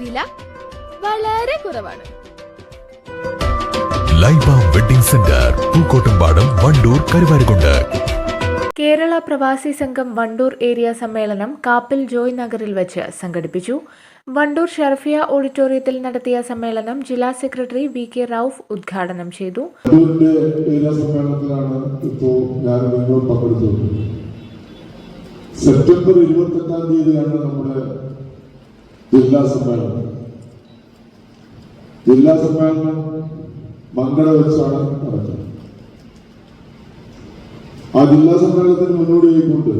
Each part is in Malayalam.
വില വളരെ കുറവാണ്. Laiba wedding centre Pookkottumpadam Wandoor Karuvarakundu. Kerala Pravasi Sangham Wandoor area സമ്മേളനം കാപ്പിൽ ജോയ് നഗറിൽ വെച്ച് സംഘടിപ്പിച്ചു. വണ്ടൂർ ഷർഫിയ ഓഡിറ്റോറിയത്തിൽ നടത്തിയ സമ്മേളനം ജില്ലാ സെക്രട്ടറി വി കെ റൌഫ് ഉദ്ഘാടനം ചെയ്തു. സെപ്റ്റംബർ ഇരുപത്തെട്ടാം തീയതിയാണ് നമ്മുടെ ജില്ലാ സമ്മേളനം ജില്ലാ സമ്മേളനം മംഗള വെച്ചാണ് നടക്കുന്നത് ആ ജില്ലാ സമ്മേളനത്തിന് മുന്നോടിയായിക്കൊണ്ട്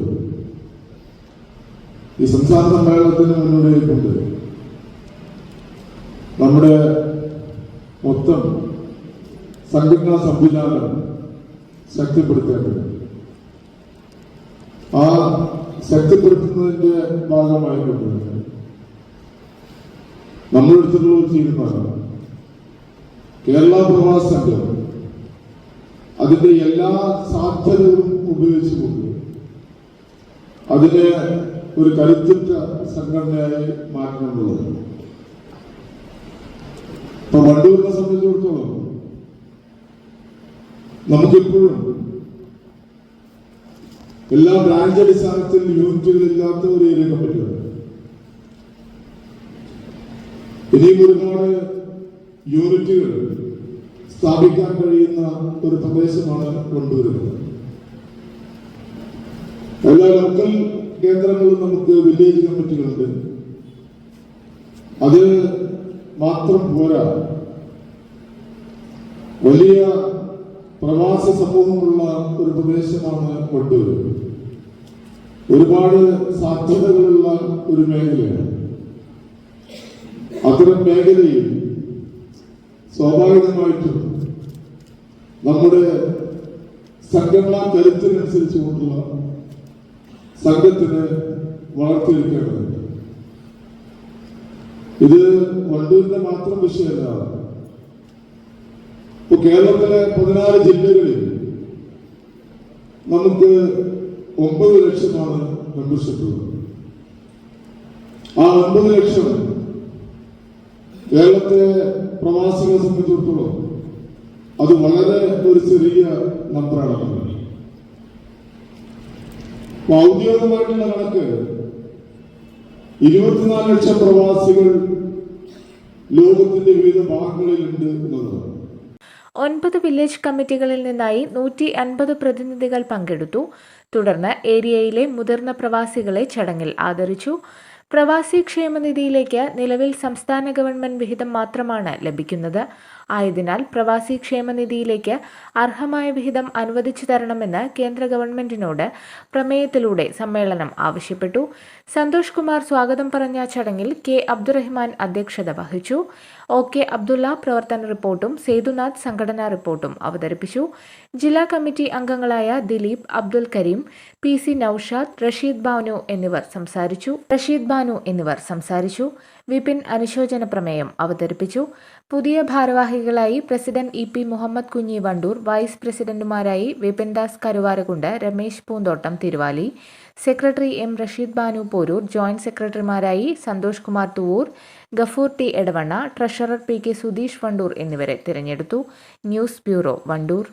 ഈ സംസ്ഥാന സമ്മേളനത്തിന് മുന്നോടിയായിക്കൊണ്ട് നമ്മുടെ മൊത്തം സംഘടനാ സംവിധാനം ശക്തിപ്പെടുത്തേണ്ടത്. ആ ശക്തിപ്പെടുത്തുന്നതിന്റെ ഭാഗമായിക്കൊണ്ട് നമ്മളെടുത്തിട്ടുള്ള ഒരു തീരുമാനം. കേരള പ്രവാസ സംഘം അതിന്റെ എല്ലാ സാധ്യതകളും ഉപയോഗിച്ചുകൊണ്ട് അതിനെ ഒരു കരുത്തുറ്റ സംഘടനയായി മാറ്റണമെന്നുള്ളത്. ഇപ്പൊ വണ്ടൂരിനെ സംബന്ധിച്ചിടത്തോളം നമുക്കിപ്പോഴും എല്ലാ ബ്രാഞ്ച് അടിസ്ഥാനത്തിൽ യൂണിറ്റുകളില്ലാത്ത ഒരു ഏരിയ കമ്മിറ്റിയുണ്ട്. ഇനിയും ഒരുപാട് യൂണിറ്റുകൾ സ്ഥാപിക്കാൻ കഴിയുന്ന ഒരു പ്രദേശമാണ് കൊണ്ടുവരുന്നത് എല്ലാ ലോക്കൽ കേന്ദ്രങ്ങളും നമുക്ക് വില്ലേജ് കമ്മിറ്റികളുണ്ട് അത് മാത്രം പോരാ. വലിയ പ്രവാസ സമൂഹമുള്ള ഒരു പ്രദേശമാണ് കൊണ്ടുവരുന്നത് ഒരുപാട് സാധ്യതകളുള്ള ഒരു മേഖലയാണ്. അത്തരം മേഖലയിൽ സ്വാഭാവികമായിട്ടും നമ്മുടെ സംഘടനാ കരുത്തിനനുസരിച്ച് കൊണ്ടുള്ള സംഘത്തിന് വളർത്തിയെടുക്കേണ്ടതുണ്ട്. ഇത് വണ്ടൂരിന്റെ മാത്രം വിഷയമല്ല. ഇപ്പൊ കേരളത്തിലെ പതിനാറ് ജില്ലകളിൽ നമുക്ക് ഒമ്പത് ലക്ഷമാണ് മെമ്പർഷിപ്പ് ആ ഒമ്പത് ലക്ഷം കേരളത്തിലെ പ്രവാസികളെ സംബന്ധിച്ചിടത്തോളം അത് വളരെ ഒരു ചെറിയ നമ്പറാണ് ഔദ്യോഗികമായിട്ടുള്ള കണക്ക് ഇരുപത്തിനാല് ലക്ഷം പ്രവാസികൾ ലോകത്തിന്റെ വിവിധ ഭാഗങ്ങളിലുണ്ട് എന്നതാണ്. ഒൻപത് വില്ലേജ് കമ്മിറ്റികളിൽ നിന്നായി നൂറ്റി അൻപത് പ്രതിനിധികൾ പങ്കെടുത്തു. തുടർന്ന് ഏരിയയിലെ മുതിർന്ന പ്രവാസികളെ ചടങ്ങിൽ ആദരിച്ചു. പ്രവാസി ക്ഷേമനിധിയിലേക്ക് നിലവിൽ സംസ്ഥാന ഗവൺമെന്റ് വിഹിതം മാത്രമാണ് ലഭിക്കുന്നത്. ആയതിനാൽ പ്രവാസി ക്ഷേമനിധിയിലേക്ക് അർഹമായ വിഹിതം അനുവദിച്ചു തരണമെന്ന് കേന്ദ്ര ഗവൺമെന്റിനോട് പ്രമേയത്തിലൂടെ സമ്മേളനം ആവശ്യപ്പെട്ടു. സന്തോഷ് കുമാർ സ്വാഗതം പറഞ്ഞ ചടങ്ങിൽ കെ അബ്ദുറഹ്മാൻ അധ്യക്ഷത വഹിച്ചു. ഒ കെ അബ്ദുള്ള പ്രവർത്തന റിപ്പോർട്ടും സേതുനാഥ് സംഘടനാ റിപ്പോർട്ടും അവതരിപ്പിച്ചു. ജില്ലാ കമ്മിറ്റി അംഗങ്ങളായ ദിലീപ് അബ്ദുൽ കരീം പി സി നൌഷാദ് റഷീദ് ബാനു എന്നിവർ സംസാരിച്ചു. റഷീദ് ബാനു എന്നിവർ സംസാരിച്ചു. വിപിൻ അനുശോചന പ്രമേയം അവതരിപ്പിച്ചു. പുതിയ ഭാരവാഹികളായി president E P Muhammed Kunhi Wandoor vice പ്രസിഡന്റുമാരായി Vipindas Karuvarakundu Ramesh Poonthottam Thiruvali secretary M Rasheed Banu Porur joint സെക്രട്ടറിമാരായി Santhosh Kumar Thuvvur Gafoor T Edavanna treasurer P K Sudheesh Wandoor എന്നിവരെ തിരഞ്ഞെടുത്തു. News bureau Wandoor.